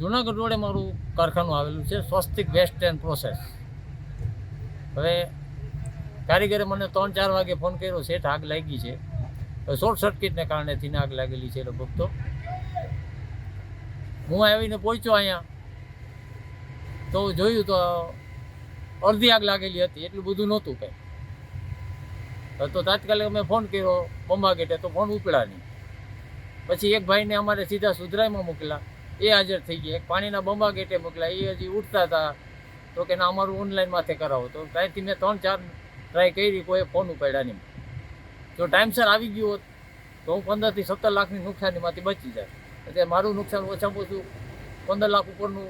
જુનાગઢ રોડે મારું કારખાનું આવેલું છે, સ્વસ્તિક વેસ્ટ એન્ડ પ્રોસેસ હવે કારીગરે મને ત્રણ ચાર વાગે ફોન કર્યો છે આગ લાગી છે. શોર્ટ સર્કિટને કારણે થઈને આગ લાગેલી છે લગભગ તો. હું આવીને પહોંચ્યો અહીંયા. તો જોયું તો અડધી આગ લાગેલી હતી, એટલું બધું નહોતું કંઈ. તો તાત્કાલિક અમે ફોન કર્યો બંબા ગેટે તો ફોન ઉપડ્યા નહીં પછી એક ભાઈને અમારે સીધા સુધરાઈમાં મોકલા એ હાજર થઈ ગયા. પાણીના બંબા ગેટે મોકલ્યા. એ હજી ઉઠતા હતા. તો કે ના, અમારું ઓનલાઈન માથે કરાવો. તો ત્યાંથી મેં ત્રણ ચાર ટ્રાય કરી, કોઈ ફોન ઉપાડ્યા નહીં. જો ટાઈમસર આવી ગયું હોત, તો હું પંદરથી સત્તર લાખની નુકસાનીમાંથી બચી જાય એટલે મારું નુકસાન ઓછામાં ઓછું પંદર લાખ ઉપરનું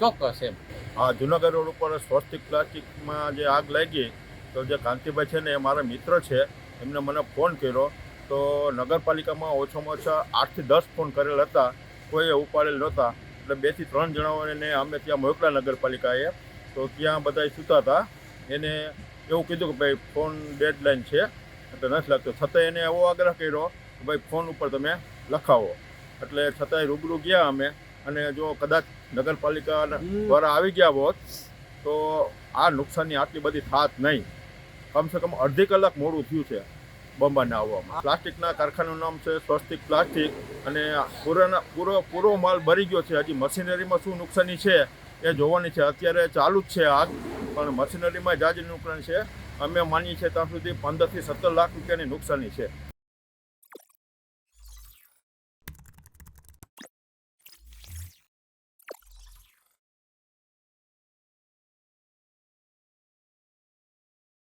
ચોક્કસ એમ. આ જુનાગઢ રોડ ઉપર સ્વસ્તિક પ્લાસ્ટિકમાં જે આગ લાગી, તો જે કાંતિભાઈ છે ને, એ મારા મિત્ર છે, એમને મને ફોન કર્યો. તો નગરપાલિકામાં ઓછામાં ઓછા આઠથી દસ ફોન કરેલ હતા. કોઈએ ઉપાડેલ નહોતા. એટલે બેથી ત્રણ જણાઓને અમે ત્યાં મોકલા નગરપાલિકાએ. તો ત્યાં બધા સૂતા હતા. એને એવું કીધું કે ભાઈ ફોન ડેડલાઇન છે. એટલે નથી લાગતો. છતાંય એને એવો આગ્રહ કર્યો કે ભાઈ ફોન ઉપર તમે લખાવો. એટલે છતાંય રૂબરૂ ગયા અમે. અને જો કદાચ નગરપાલિકા દ્વારા આવી ગયા હોત તો આ નુકસાનની આટલી બધી થાત નહીં. કમસે કમ અડધી કલાક મોડું થયું છે. બંબાને આવવામાં. પ્લાસ્ટિકના કારખાનાનું નામ છે સ્વસ્તિક પ્લાસ્ટિક અને પૂરાના પૂરો પૂરો માલ ભરી ગયો છે. હજી મશીનરીમાં શું નુકસાની છે એ જોવાની છે. અત્યારે ચાલુ જ છે આગ, પણ મશીનરીમાં જાજી નુકસાન છે. અમે માનીએ છીએ ત્યાં સુધી પંદરથી સત્તર લાખ રૂપિયાની નુકસાની છે.